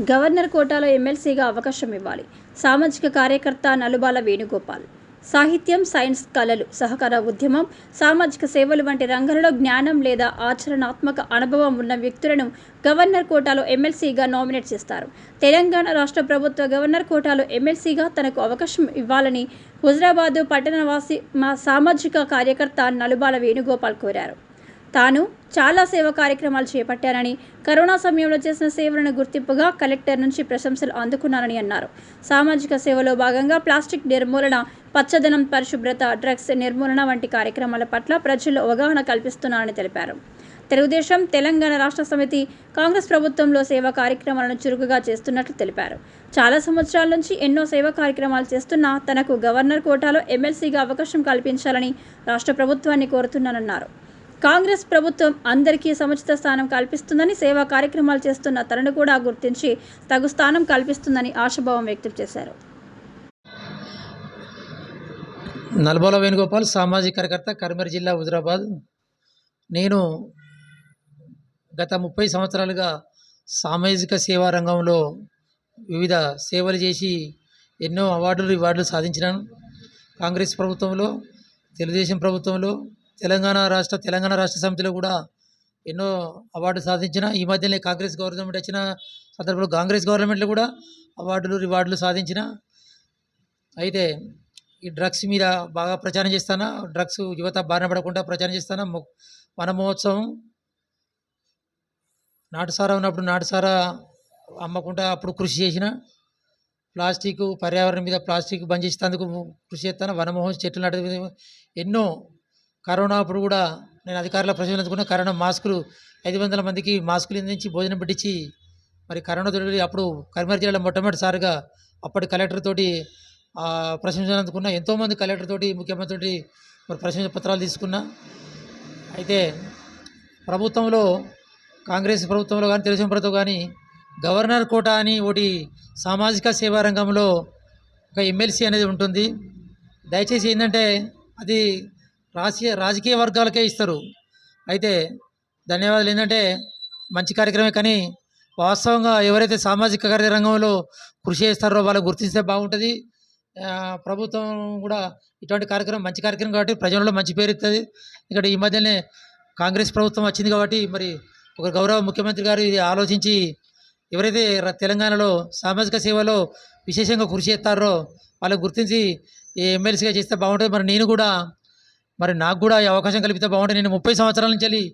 Governor కోటాలో ఎమ్మెల్సీగా అవకాశం ఇవ్వాలి. సామాజిక కార్యకర్త నలుబాల వేణుగోపాల్. సాహిత్యం సైన్స్ కళలు సహకార ఉద్యమం సామాజిక సేవలు వంటి రంగాలలో జ్ఞానం లేదా ఆచరణాత్మక అనుభవం ఉన్న వ్యక్తులను గవర్నర్ కోటాలో ఎమ్మెల్సీగా నామినేట్ చేస్తారు. తెలంగాణ రాష్ట్ర ప్రభుత్వ గవర్నర్ కోటాలో ఎమ్మెల్సీగా తనకు అవకాశం ఇవ్వాలని హుజరాబాదు పట్టణవాసి మా సామాజిక కార్యకర్త నలుబాల వేణుగోపాల్ కోరారు. తాను చాలా సేవ కార్యక్రమాలు చేపట్టానని కరోనా సమయంలో చేసిన సేవలను గుర్తింపుగా కలెక్టర్ నుంచి ప్రశంసలు అందుకున్నానని అన్నారు. సామాజిక సేవలో భాగంగా ప్లాస్టిక్ నిర్మూలన పచ్చదనం పరిశుభ్రత డ్రగ్స్ నిర్మూలన వంటి కార్యక్రమాల పట్ల ప్రజల్లో అవగాహన కల్పిస్తున్నారని తెలిపారు. తెలుగుదేశం తెలంగాణ రాష్ట్ర సమితి కాంగ్రెస్ ప్రభుత్వంలో సేవా కార్యక్రమాలను చురుకుగా చేస్తున్నట్లు తెలిపారు. చాలా సంవత్సరాల నుంచి ఎన్నో సేవా కార్యక్రమాలు చేస్తున్నా తనకు గవర్నర్ కోటాలో ఎమ్మెల్సీగా అవకాశం కల్పించాలని రాష్ట్ర ప్రభుత్వాన్ని కోరుతున్నానన్నారు. కాంగ్రెస్ ప్రభుత్వం అందరికీ సముచిత స్థానం కల్పిస్తుందని సేవా కార్యక్రమాలు చేస్తున్న తనను కూడా గుర్తించి తగు స్థానం కల్పిస్తుందని ఆశాభావం వ్యక్తం చేశారు. నల్బోల వేణుగోపాల్ సామాజిక కార్యకర్త కరీంనగర్ జిల్లా హుజరాబాద్. నేను గత ముప్పై సంవత్సరాలుగా సామాజిక సేవా రంగంలో వివిధ సేవలు చేసి ఎన్నో అవార్డులు రివార్డులు సాధించినాను. కాంగ్రెస్ ప్రభుత్వంలో తెలుగుదేశం ప్రభుత్వంలో తెలంగాణ రాష్ట్ర తెలంగాణ రాష్ట్ర సమితిలో కూడా ఎన్నో అవార్డు సాధించిన ఈ మధ్యనే కాంగ్రెస్ గవర్నమెంట్ వచ్చిన సందర్భంలో కాంగ్రెస్ గవర్నమెంట్లు కూడా అవార్డులు రివార్డులు సాధించిన అయితే ఈ డ్రగ్స్ మీద బాగా ప్రచారం చేస్తానా డ్రగ్స్ యువత బారిన పడకుండా ప్రచారం చేస్తానా వన మహోత్సవం నాటుసారా ఉన్నప్పుడు నాటుసారా అమ్మకుండా అప్పుడు కృషి చేసిన ప్లాస్టిక్ పర్యావరణం మీద ప్లాస్టిక్ బంద్ చేసేందుకు కృషి చేస్తాను వనమోహన్ చెట్లు నాటు ఎన్నో కరోనా అప్పుడు కూడా నేను అధికారుల ప్రశ్నలు కరోనా మాస్కులు ఐదు వందల మందికి మాస్కులు అందించి భోజనం పెట్టించి మరి కరోనా తోటి అప్పుడు కరీంనగర్ జిల్లాలో మొట్టమొదటిసారిగా అప్పటి కలెక్టర్ తోటి ఎంతోమంది కలెక్టర్ తోటి ముఖ్యమంత్రి మరి ప్రశంస పత్రాలు తీసుకున్నా. అయితే ప్రభుత్వంలో కాంగ్రెస్ ప్రభుత్వంలో కానీ తెలుగుదేశం ప్రభుత్వం కానీ గవర్నర్ కోట అని ఒకటి సామాజిక సేవా రంగంలో ఒక ఎమ్మెల్సీ అనేది ఉంటుంది. దయచేసి ఏంటంటే అది రాజకీయ రాజకీయ వర్గాలకే ఇస్తారు. అయితే ధన్యవాదాలు ఏంటంటే మంచి కార్యక్రమే కానీ వాస్తవంగా ఎవరైతే సామాజిక కార్య రంగంలో కృషి చేస్తారో వాళ్ళు గుర్తిస్తే బాగుంటుంది. ప్రభుత్వం కూడా ఇటువంటి కార్యక్రమం మంచి కార్యక్రమం కాబట్టి ప్రజల్లో మంచి పేరు ఇస్తుంది ఇక్కడ ఈ మధ్యనే కాంగ్రెస్ ప్రభుత్వం వచ్చింది కాబట్టి మరి ఒక గౌరవ ముఖ్యమంత్రి గారు ఇది ఆలోచించి ఎవరైతే తెలంగాణలో సామాజిక సేవలో విశేషంగా కృషి చేస్తారో వాళ్ళు గుర్తించి ఎమ్మెల్సీగా చేస్తే బాగుంటుంది. మరి నేను కూడా మరి నాకు కూడా ఈ అవకాశం కల్పితే బాగుంటుంది నేను ముప్పై సంవత్సరాల నుంచి వెళ్ళి,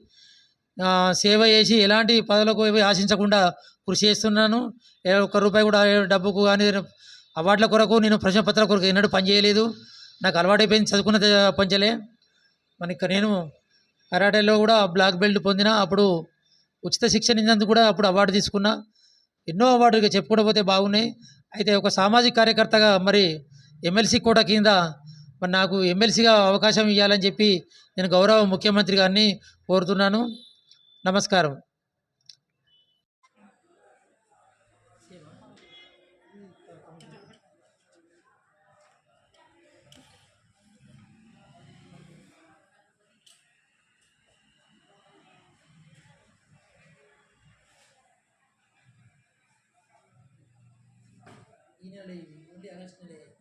సేవ చేసి ఎలాంటి పదవులకు ఏవి ఆశించకుండా కృషి చేస్తున్నాను. ఒక్క రూపాయి కూడా డబ్బుకు కానీ అవార్డుల కొరకు నేను ప్రశ్న పత్రాల కొరకు ఎన్నడూ పనిచేయలేదు నాకు అలవాటైపోయింది చదువుకున్న పంచలే. మరి నేను కరాటేలో కూడా బ్లాక్ బెల్ట్ పొందిన అప్పుడు ఉచిత శిక్షణ ఇచ్చినందుకు కూడా అప్పుడు అవార్డు తీసుకున్నా. ఎన్నో అవార్డులు చెప్పుకోకపోతే బాగున్నాయి. అయితే ఒక సామాజిక కార్యకర్తగా మరి ఎమ్మెల్సీ కోట కింద మరి నాకు ఎమ్మెల్సీగా అవకాశం ఇవ్వాలని చెప్పి నేను గౌరవ ముఖ్యమంత్రి గారిని కోరుతున్నాను నమస్కారం ఈ నెల ఉండి ఆగస్ట్ నెల